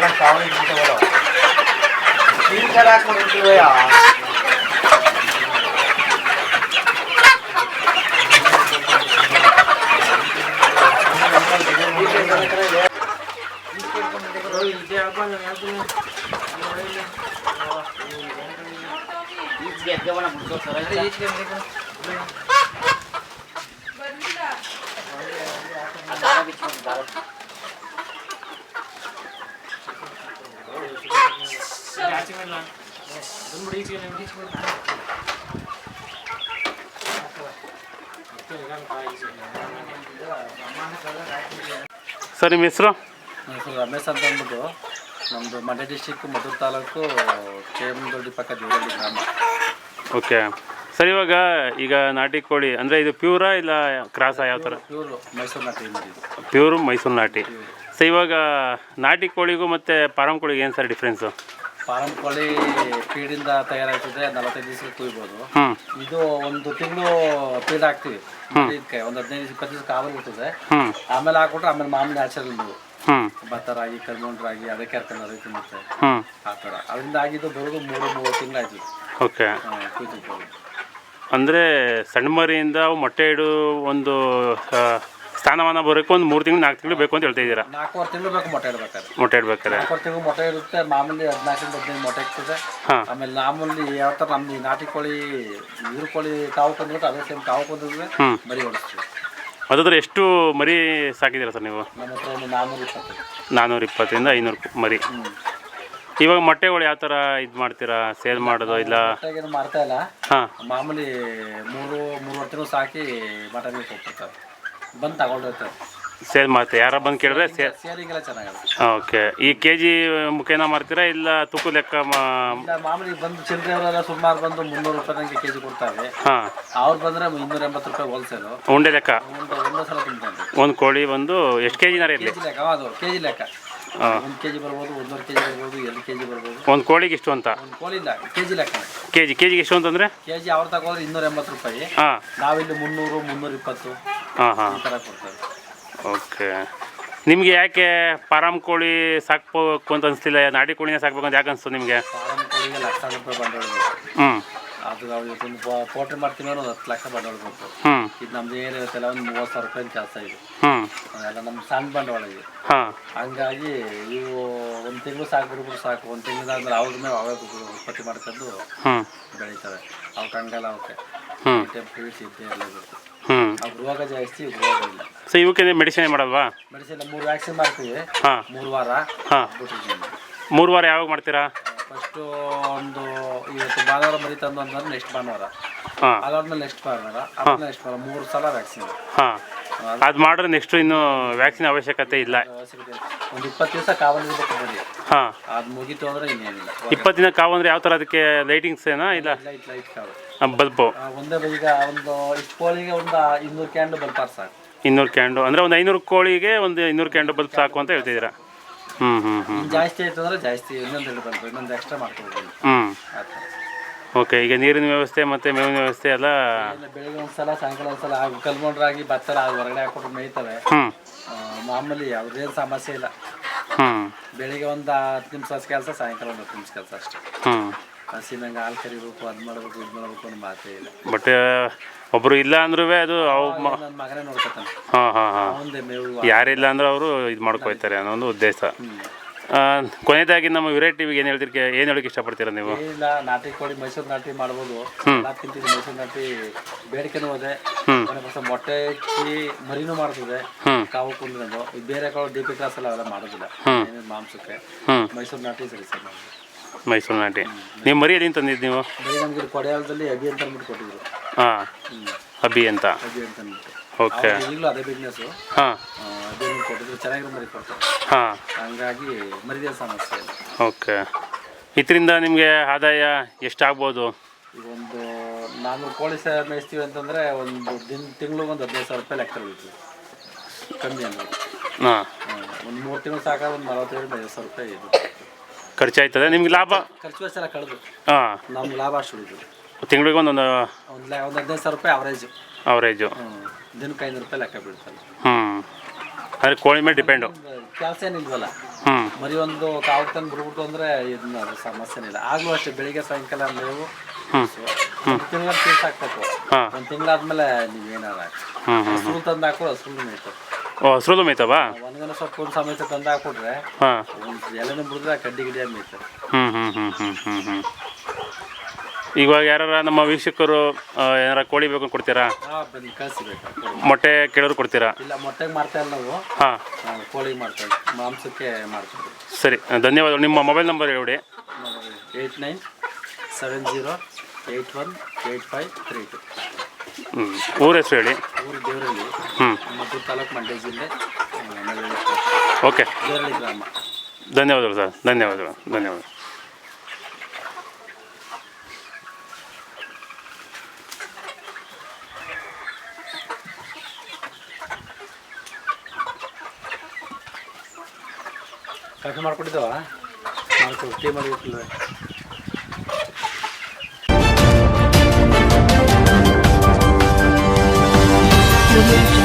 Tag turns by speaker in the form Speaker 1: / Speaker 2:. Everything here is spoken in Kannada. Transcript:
Speaker 1: năm sáu đi chúng tôi rồi chín cái đã không tươi à Iya, dia mana butuh serai.
Speaker 2: Sir ನಿಮ್ಮ ಹೆಸರು?
Speaker 3: ನನ್ನ ಹೆಸರು ರಮೇಶ್ ಅಂತ ಅಂದ್ಬಿಟ್ಟು ನಮ್ಮದು ಮಂಡ್ಯ ಡಿಸ್ಟಿಕ್ ಮಧುರ ತಾಲೂಕು ಕೇಮದೊಡ್ಡಿ ಪಕ್ಕ ದೇವರಳ್ಳಿ ಗ್ರಾಮ.
Speaker 2: ಓಕೆ. ಸರ್ ಇವಾಗ ಈಗ ನಾಟಿ ಕೋಳಿ ಅಂದರೆ ಇದು ಪ್ಯೂರಾ ಇಲ್ಲ ಕ್ರಾಸಾ ಯಾವ ಥರ
Speaker 3: ಪ್ಯೂರು ಮೈಸೂರು ನಾಟಿ
Speaker 2: ಪ್ಯೂರು ಮೈಸೂರು ನಾಟಿ. ಸೊ ಇವಾಗ ನಾಟಿ ಕೋಳಿಗೂ ಮತ್ತು ಪಾರಂ ಕೋಳಿಗೆ ಏನು ಸರ್ ಡಿಫ್ರೆನ್ಸು
Speaker 3: ಫಾರಂ ಕೋಳಿ ಫೀಡಿಂದ ತಯಾರಾಗ್ತದೆ ನಲವತ್ತೈದು ದಿವಸ ಕುಯ್ಬೋದು. ಇದು ಒಂದು ತಿಂಗಳು ಫೀಡ್ ಹಾಕ್ತಿವಿ. ಇದಕ್ಕೆ ಒಂದು ಹದಿನೈದು ಇಪ್ಪತ್ತು ದಿವಸ ಕಾವಲು ಇರ್ತದೆ
Speaker 2: ಹ್ಞೂ
Speaker 3: ಆಮೇಲೆ ಹಾಕ್ಬಿಟ್ರೆ ಆಮೇಲೆ ಮಾಮೂಲಿ ನ್ಯಾಚುರಲ್
Speaker 2: ಹ್ಞೂ
Speaker 3: ಭತ್ತ ರಾಗಿ ಕರ್ಮೌಂಡ್ ರಾಗಿ ಅದಕ್ಕೆ ಕರ್ಕೊಂಡು ತಿನ್ನುತ್ತೆ
Speaker 2: ಹ್ಞೂ
Speaker 3: ಆ ಥರ. ಅದರಿಂದ ಆಗಿದ್ದು ಬರೋದು ಮೂರು ಮೂರು ತಿಂಗಳಾಯ್ತು.
Speaker 2: ಓಕೆ.
Speaker 3: ಅಂದ್ರೆ
Speaker 2: ಅಂದರೆ ಸಣ್ಣ ಮರಿಯಿಂದ ಮೊಟ್ಟೆ ಇಡು ಒಂದು ಆ, ಸ್ಥಾನಮಾನ ಬರೋಕ್ಕೆ ಒಂದು ಮೂರು ತಿಂಗಳು ನಾಲ್ಕು ತಿಂಗಳು ಬೇಕು ಅಂತ ಹೇಳ್ತಾ ಇದ್ದೀರಾ?
Speaker 3: ನಾಲ್ಕೂವರೆ ತಿಂಗಳು ಬೇಕು ಮೊಟ್ಟೆ ಇಡ್ಬೇಕಾರೆ
Speaker 2: ಮೊಟ್ಟೆ ಇಡ್ಬೇಕಾದ್ರೆ?
Speaker 3: ನಾಲ್ಕೂವರೆ ತಿಂಗಳು ಮೊಟ್ಟೆ ಇರುತ್ತೆ ಮಾಮೂಲಿ ಹದಿನಾಲ್ಕು ಹದಿನೈದು ಮೊಟ್ಟೆ ಇರ್ತದೆ
Speaker 2: ಹಾಂ.
Speaker 3: ಆಮೇಲೆ ಮಾಮೂಲಿ ಯಾವ ಥರ ನಮ್ದು ನಾಟಿ ಕೋಳಿ ಇದ್ರ ಕೋಳಿ ತಾವು ಕೊಂಡ್ಬಿಟ್ಟು ಅದೇ ಸೇಮ್ ತಾವು ಕೊಂದಿದ್ರೆ
Speaker 2: ಹ್ಮ್.
Speaker 3: ಮರಿ ಹೊಡಿಸ್ತೀವಿ.
Speaker 2: ಅದಾದ್ರೆ ಎಷ್ಟು ಮರಿ ಸಾಕಿದ್ದೀರಾ ಸರ್ ನೀವು?
Speaker 3: ನಮ್ಮ ಹತ್ರ ಒಂದು ನಾನ್ನೂರ ಇಪ್ಪತ್ತು.
Speaker 2: ನಾನ್ನೂರ ಇಪ್ಪತ್ತರಿಂದ ಐನೂರು ಮರಿ. ಇವಾಗ ಮೊಟ್ಟೆಗಳು ಯಾವ ಥರ ಇದು ಮಾಡ್ತೀರಾ? ಸೇಲ್ ಮಾಡೋದು ಇಲ್ಲ?
Speaker 3: ಮೊಟ್ಟೆಗೇನು ಮಾಡ್ತಾ ಇಲ್ಲ.
Speaker 2: ಹಾಂ.
Speaker 3: ಮಾಮೂಲಿ ಮೂರು ಮೂರುವರೆ ತಿಂಗಳು ಸಾಕಿ ಮಟನ್ ಕೊಟ್ಬಿಡ್ತಾರೆ. ಬಂದು ತಗೊಂಡಿರ್ತಾರೆ.
Speaker 2: ಸೇಲ್ ಮಾಡ್ತೀವಿ ಯಾರ ಬಂದು ಕೇಳಿದ್ರೆ ಸೇಲ್
Speaker 3: ಸೇಲಿಂಗೆಲ್ಲ ಚೆನ್ನಾಗಿದೆ
Speaker 2: ಓಕೆ. ಈ ಕೆ ಜಿ ಮುಖೇನ ಮಾಡ್ತೀರಾ ಇಲ್ಲ ತುಕ್ಕು ಲೆಕ್ಕ ಮಾ
Speaker 3: ಇಲ್ಲ ಮಾಮೂಲಿ ಬಂದು ಚಿಲ್ಲರೆಯವರೆಲ್ಲ ಸುಮಾರು ಬಂದು ಮುನ್ನೂರು ರೂಪಾಯಿ ನನಗೆ ಕೆ ಜಿ ಕೊಡ್ತಾರೆ.
Speaker 2: ಹಾಂ.
Speaker 3: ಅವ್ರು ಬಂದರೆ ಇನ್ನೂರ ಎಂಬತ್ತು ರೂಪಾಯಿ ಹೋಲ್ಸೇಲು
Speaker 2: ಉಂಡೆ ಲೆಕ್ಕ?
Speaker 3: ಒಂದು ಒಂದೇ ಸಲ ತಿಂತಾರೆ.
Speaker 2: ಒಂದು ಕೋಳಿ ಬಂದು ಎಷ್ಟು ಕೆ ಜಿನಾರ
Speaker 3: ಕೆ
Speaker 2: ಇರಲಿ?
Speaker 3: ಜಿ ಲೆಕ್ಕ ಅದು ಕೆ ಜಿ ಲೆಕ್ಕ.
Speaker 2: ಹಾಂ.
Speaker 3: ಒಂದು ಕೆ ಜಿ ಬರ್ಬೋದು ಒಂದೂವರೆ ಕೆ ಜಿ ಬರ್ಬೋದು ಎರಡು ಕೆ ಜಿ ಬರ್ಬೋದು.
Speaker 2: ಒಂದು ಕೋಳಿಗೆ ಇಷ್ಟು ಅಂತ?
Speaker 3: ಒಂದು ಕೋಳಿ ಇಲ್ಲ ಕೆ ಜಿ ಲೆಕ್ಕ.
Speaker 2: ಕೆ ಜಿ ಕೆ ಜಿಗೆ ಎಷ್ಟು ಅಂತಂದರೆ?
Speaker 3: ಕೆ ಜಿ ಅವ್ರು ತಗೋದ್ರೆ ಇನ್ನೂರ ಎಂಬತ್ತು ರೂಪಾಯಿ.
Speaker 2: ಹಾಂ.
Speaker 3: ನಾವಿಲ್ಲಿ ಮುನ್ನೂರು ಮುನ್ನೂರ ಇಪ್ಪತ್ತು.
Speaker 2: ಹಾಂ ಹಾಂ
Speaker 3: ಈ ಥರ ಕೊಡ್ತಾರೆ
Speaker 2: ಓಕೆ. ನಿಮಗೆ ಯಾಕೆ ಫಾರಂ ಕೋಳಿ ಸಾಕ್ಬೇಕು ಅಂತ ಅನಿಸ್ತಿಲ್ಲ ನಾಡಿ ಕೋಳಿನ ಸಾಕ್ಬೇಕು ಅಂತ ಯಾಕೆ ಅನಿಸ್ತು ನಿಮಗೆ?
Speaker 3: ಫಾರಂ ಕೋಳಿಗೆ ಲಕ್ಷ ರೂಪಾಯಿ ಬಂಡವಾಳ ಬೇಕು.
Speaker 2: ಹ್ಞೂ
Speaker 3: ಅದು ನಾವು ಒಂದು ಪೋಟ್ರಿ ಮಾಡ್ತೀನಿ ಅಂದ್ರೆ ಒಂದು ಹತ್ತು ಲಕ್ಷ ಬಂಡವಾಳ ಬೇಕು.
Speaker 2: ಹ್ಞೂ
Speaker 3: ಇದು ನಮ್ದು ಏನಿರುತ್ತಲ್ಲ ಒಂದು ಮೂವತ್ತು ಸಾವಿರ ರೂಪಾಯಿ ಕೆಲಸ ಇದೆ
Speaker 2: ಹ್ಞೂ
Speaker 3: ಎಲ್ಲ ನಮ್ಮ ಸಣ್ಣ ಬಂಡವಾಳ ಇದೆ.
Speaker 2: ಹಾಂ.
Speaker 3: ಹಂಗಾಗಿ ಇವು ಒಂದು ತಿಂಗಳು ಸಾಕು ಬಿಡ್ಬಿಟ್ಟು ಸಾಕು. ಒಂದು ತಿಂಗಳಾದ್ಮೇಲೆ ಅವ್ರ ಮೇಲೆ ಅವೇ ಉತ್ಪತ್ತಿ ಮಾಡ್ಕೊಂಡು
Speaker 2: ಹ್ಞೂ
Speaker 3: ಬೆಳೀತವೆ ಅವಕ್ಕೆ ಹಂಗಲ್ಲ ಅವಕ್ಕೆ
Speaker 2: ಹ್ಞೂ
Speaker 3: ಟೆಂಪ್ರೇಚರ್ ಇದ್ದೇ ಎಲ್ಲ ಇರುತ್ತೆ ಅವ್ರು ರೋಗ ಜಾಸ್ತಿ ಇವ್ರು ರೋಗ ಇಲ್ಲ.
Speaker 2: ಸೊ ಇವಕ್ಕೆ ಮೆಡಿಸಿನ್ ಮಾಡಲ್ವಾ?
Speaker 3: ಮೆಡಿಸಿನ್ ಮೂರು ವ್ಯಾಕ್ಸಿನ್ ಮಾಡ್ತೀವಿ.
Speaker 2: ಹಾಂ.
Speaker 3: ಮೂರು ವಾರ
Speaker 2: ಹಾಂ. ಮೂರು ವಾರ ಯಾವಾಗ ಮಾಡ್ತೀರಾ?
Speaker 3: ಫಸ್ಟು ಒಂದು ಇವತ್ತು ಭಾನುವಾರ ಮರಿ ತಂದು ಅಂದ್ರೆ ನೆಕ್ಸ್ಟ್ ಭಾನುವಾರ. ಅದಾದ್ಮೇಲೆ ನೆಕ್ಸ್ಟ್ ಭಾನುವಾರ ಆದ್ಮೇಲೆ ನೆಕ್ಸ್ಟ್ ಭಾನುವಾರ ಮೂರು ಸಲ ವ್ಯಾಕ್ಸಿನ್
Speaker 2: ಹಾಂ. ಅದು ಮಾಡಿದ್ರೆ ನೆಕ್ಸ್ಟ್ ಇನ್ನು ವ್ಯಾಕ್ಸಿನ್ ಅವಶ್ಯಕತೆ ಇಲ್ಲ.
Speaker 3: ಒಂದು ಇಪ್ಪತ್ತು ದಿವಸ ಕಾವಲಿರ್ಬೇಕು ಬರೀ
Speaker 2: ಹಾಂ.
Speaker 3: ಅದು ಮುಗೀತು ಅಂದ್ರೆ ಇನ್ನೇನಿಲ್ಲ.
Speaker 2: ಇಪ್ಪತ್ತು ದಿನ ಕಾವು ಅಂದರೆ ಯಾವ ಥರ ಅದಕ್ಕೆ ಲೈಟಿಂಗ್ಸ್ ಏನಾ? ಇಲ್ಲ?
Speaker 3: ಲೈಟ್ ಲೈಟ್ ಕಾವು.
Speaker 2: ಬಲ್ಬು.
Speaker 3: ಒಂದೇ ಈಗ ಒಂದು ಇಷ್ಟು ಕೋಳಿಗೆ ಒಂದು ಇನ್ನೂರು ಕ್ಯಾಂಡು ಬಲ್ಪ್ ಸಾಕು.
Speaker 2: ಇನ್ನೂರು ಕ್ಯಾಂಡು ಅಂದರೆ ಒಂದು ಐನೂರು ಕೋಳಿಗೆ ಒಂದು ಇನ್ನೂರು ಕ್ಯಾಂಡು ಬಲ್ಬ್ ಸಾಕು ಅಂತ ಹೇಳ್ತಿದ್ದೀರಾ? ಹ್ಞೂ ಹ್ಞೂ ಹ್ಞೂ
Speaker 3: ಜಾಸ್ತಿ ಆಯ್ತು ಅಂದ್ರೆ ಜಾಸ್ತಿ ಇನ್ನೊಂದು ಎರಡು ಬಲ್ಬ್ ಇನ್ನೊಂದು ಎಕ್ಸ್ಟ್ರಾ ಮಾಡ್ಕೊಳ್ಬೋದು
Speaker 2: ಹ್ಞೂ ಓಕೆ ಈಗ ನೀರಿನ ವ್ಯವಸ್ಥೆ ಮತ್ತು ಮೇವಿನ ವ್ಯವಸ್ಥೆ ಎಲ್ಲ
Speaker 3: ಬೆಳಿಗ್ಗೆ ಒಂದ್ಸಲ ಸಾಯಂಕಾಲ ಒಂದ್ಸಲ ಆಗ ಕಲ್ಮೊಂಡ್ರಾಗಿ ಭತ್ತ ಅದು ಹೊರಗಡೆ ಹಾಕೊಂಡು ಮೇಯ್ತವೆ.
Speaker 2: ಹ್ಞೂ
Speaker 3: ಮಾಮೂಲಿ ಯಾವುದೇನು ಸಮಸ್ಯೆ ಇಲ್ಲ.
Speaker 2: ಹ್ಞೂ
Speaker 3: ಬೆಳಿಗ್ಗೆ ಒಂದು ಹತ್ತು ನಿಮಿಷ ಕೆಲಸ ಸಾಯಂಕಾಲ ಒಂದು ಹತ್ತು ನಿಮಿಷ ಕೆಲಸ ಅಷ್ಟೇ.
Speaker 2: ಹ್ಞೂ
Speaker 3: ಹಸಿ ನಂಗೆ ಹಾಲು ಕರಿಬೇಕು ಅದು ಮಾಡಬೇಕು ಇದು ಮಾಡಬೇಕು ಅನ್ನೋ ಮಾತೇ ಇಲ್ಲ.
Speaker 2: ಬಟ್ ಒಬ್ಬರು ಇಲ್ಲ ಅಂದ್ರೂ ಅದು ಅವು
Speaker 3: ನನ್ನ ಮಗನೇ ನೋಡ್ಕೊತಾನೆ.
Speaker 2: ಹಾಂ ಹಾಂ ಹಾಂ.
Speaker 3: ಮೇವು.
Speaker 2: ಯಾರಿಲ್ಲ ಅಂದ್ರೆ ಅವರು ಇದು ಮಾಡ್ಕೊಯ್ತಾರೆ ಅನ್ನೋ ಒಂದು ಉದ್ದೇಶ. ಕೊನೆಯದಾಗಿ ನಮ್ಮ ವಿರಾಟ್ ಟಿವಿಗೆ ಏನು ಹೇಳ್ತಿರ್ಕೆ ಏನು ಹೇಳಕ್ಕೆ ಇಷ್ಟಪಡ್ತೀರಾ ನೀವು?
Speaker 3: ಇಲ್ಲ ನಾಟಿ ಕೋಳಿ ಮೈಸೂರು ನಾಟಿ ಮಾಡ್ಬೋದು. ತಿಂತೀವಿ ಮೈಸೂರು ನಾಟಿ ಬೇಡಿಕೆನೂ ಹೋದೆ
Speaker 2: ಹ್ಮ್.
Speaker 3: ಮೊಟ್ಟೆ ಇಕ್ಕಿ ಮರಿನೂ ಮಾಡ್ತದೆ. ಕಾವು ಕುಂದ್ರದು. ಬೇರೆ ಕಾಳು ಡಿ ಪಿ ಕ್ಲಾಸ್ ಎಲ್ಲ ಅವೆಲ್ಲ ಮಾಡೋದಿಲ್ಲ. ಮಾಂಸಕ್ಕೆ. ಮೈಸೂರು ನಾಟಿ ಸರಿ ಸರ್
Speaker 2: ಮೈಸೂರು ನಾಟಿ. ನೀವು ಮರಿ ಎಲ್ಲಿ ತಂದಿದ್ದು ನೀವು?
Speaker 3: ಮರಿ ನಮಗೆ ಕೊಡೆಯಾಲದಲ್ಲಿ ಅಭಿ ಅಂತ ಅಂದ್ಬಿಟ್ಟು ಕೊಟ್ಟಿದ್ರು.
Speaker 2: ಹಾಂ. ಅಬಿ ಅಂತ.
Speaker 3: ಅಭಿ ಅಂತ ಅಂದ್ಬಿಟ್ಟು.
Speaker 2: ಓಕೆ
Speaker 3: ಈಗಲೂ ಅದೇ ಬಿಸ್ನೆಸ್ಸು
Speaker 2: ಹಾಂ.
Speaker 3: ಕೊಟ್ಟಿದ್ರು ಚೆನ್ನಾಗಿರೋ ಮರಿ ಕೊಡ್ತಾರೆ
Speaker 2: ಹಾಂ.
Speaker 3: ಹಂಗಾಗಿ ಮರಿದೇ ಸಮಸ್ಯೆ ಇಲ್ಲ.
Speaker 2: ಓಕೆ. ಇದರಿಂದ ನಿಮಗೆ ಆದಾಯ ಎಷ್ಟಾಗ್ಬೋದು?
Speaker 3: ಈಗ ಒಂದು ನಾನು ಕೋಳಿ ಸ ಮೇಯಿಸ್ತೀವಿ ಅಂತಂದರೆ ಒಂದು ದಿನ ತಿಂಗ್ಳಿಗೆ ಒಂದು ಹದಿನೈದು ಸಾವಿರ ರೂಪಾಯಿ ಲೆಕ್ಕ ಉಳಿತೀವಿ ಕಮ್ಮಿ ಅಂದರೆ.
Speaker 2: ಹಾಂ.
Speaker 3: ಒಂದು ಮೂರು ತಿಂಗಳು ಸಾಕ ಒಂದು ನಲವತ್ತೈದು ಐದು ಸಾವಿರ ರೂಪಾಯಿ ಇದು.
Speaker 2: ಖರ್ಚಾಯ್ತದೆ. ನಿಮ್ಗೆ ಲಾಭ?
Speaker 3: ಖರ್ಚು ವೆಚ್ಚ ಎಲ್ಲ ಕಳೆದು.
Speaker 2: ಹಾಂ.
Speaker 3: ನಮ್ಗೆ ಲಾಭ ಅಷ್ಟು ಉಳಿದು.
Speaker 2: ತಿಂಗಳಿಗೆ ಒಂದೊಂದು
Speaker 3: ಒಂದು ಲೆ ಒಂದು ಹದಿನೈದು ಸಾವಿರ ರೂಪಾಯಿ ಅವರೇಜು
Speaker 2: ಅವರೇಜು
Speaker 3: ದಿನಕ್ಕೆ ಐನೂರು ರೂಪಾಯಿ ಲೆಕ್ಕ ಬೀಳ್ತಾರೆ
Speaker 2: ಹ್ಞೂ ಅಂದರೆ ಕೋಳಿ ಮೇಲೆ ಡಿಪೆಂಡು
Speaker 3: ಕೆಲಸ ಏನಿಲ್ವಲ್ಲ?
Speaker 2: ಹ್ಞೂ
Speaker 3: ಮರಿ ಒಂದು ಕಾವು ತಂದು ಬಿಡ್ಬಿಟ್ಟು ಅಂದ್ರೆ ಇದನ್ನ ಸಮಸ್ಯೆ ಸಮಸ್ಯೆನೇ ಇಲ್ಲ. ಆಗಲೂ ಅಷ್ಟೇ ಬೆಳಿಗ್ಗೆ ಸಾಯಂಕಾಲ ಮೇವು. ತಿಂಗಳ ಪೀಸ್ ಹಾಕ್ಬೇಕು ಒಂದು ತಿಂಗಳಾದ್ಮೇಲೆ ನೀವೇನಾರ
Speaker 2: ಏನಾರ
Speaker 3: ಹಸ್ರು ತಂದು ಹಾಕೋ ಹಸ್ರು ಮೇಯ್ತು
Speaker 2: ಓ ಹಸ್ರು ಮೇಯ್ತವಾ?
Speaker 3: ಒಂದಿನ ಸೊಪ್ಪು ಸಮೇತ ತಂದು ಹಾಕ್ಬಿಟ್ರೆ ಎಲೆನೂ ಬಿಡಿದ್ರೆ ಕಡ್ಡಿ ಗಿಡಿ ಮೇಯ್ತು
Speaker 2: ಹ್ಞೂ ಹ್ಞೂ ಹ್ಞೂ ಹ್ಞೂ ಹ್ಞೂ ಹ್ಞೂ ಇವಾಗ ಯಾರು ನಮ್ಮ ವೀಕ್ಷಕರು ಏನಾರ ಕೋಳಿ ಬೇಕು? ಅಂತ ಕೊಡ್ತೀರಾ ಮೊಟ್ಟೆ ಕೇಳೋರು ಕೊಡ್ತೀರಾ?
Speaker 3: ಇಲ್ಲ ಮೊಟ್ಟೆಗೆ ಇಲ್ಲ ನಾವು.
Speaker 2: ಹಾಂ.
Speaker 3: ಕೋಳಿ ಮಾಡ್ತೇವೆ ಮಾಂಸಕ್ಕೆ ಮಾಡ್ತೀವಿ
Speaker 2: ಸರಿ ಧನ್ಯವಾದಗಳು. ನಿಮ್ಮ ಮೊಬೈಲ್ ನಂಬರ್ ಹೇಳಿ.
Speaker 3: Eight nine seven zero eight one eight five three two.
Speaker 2: ಹ್ಞೂ ಊರ ಹೆಸರು ಹೇಳಿ.
Speaker 3: ಊರು ದೇವರಳ್ಳಿ.
Speaker 2: ಹ್ಞೂ
Speaker 3: ಮದ್ದೂರು ತಾಲೂಕು ಮಂಡ್ಯ ಜಿಲ್ಲೆ
Speaker 2: ಓಕೆ.
Speaker 3: ದೇವರಳ್ಳಿ ಗ್ರಾಮ.
Speaker 2: ಧನ್ಯವಾದಗಳು ಸರ್. ಧನ್ಯವಾದಗಳು. ಧನ್ಯವಾದ
Speaker 3: ಕಾಫಿ ಮಾಡ್ಕೊಟ್ಟಿದ್ದಾವ ಮಾಡ್ಕೊಡು ಟೀ ಮಾಡಿ ಇಟ್ಟಿಲ್ವೇ
Speaker 4: Thank you.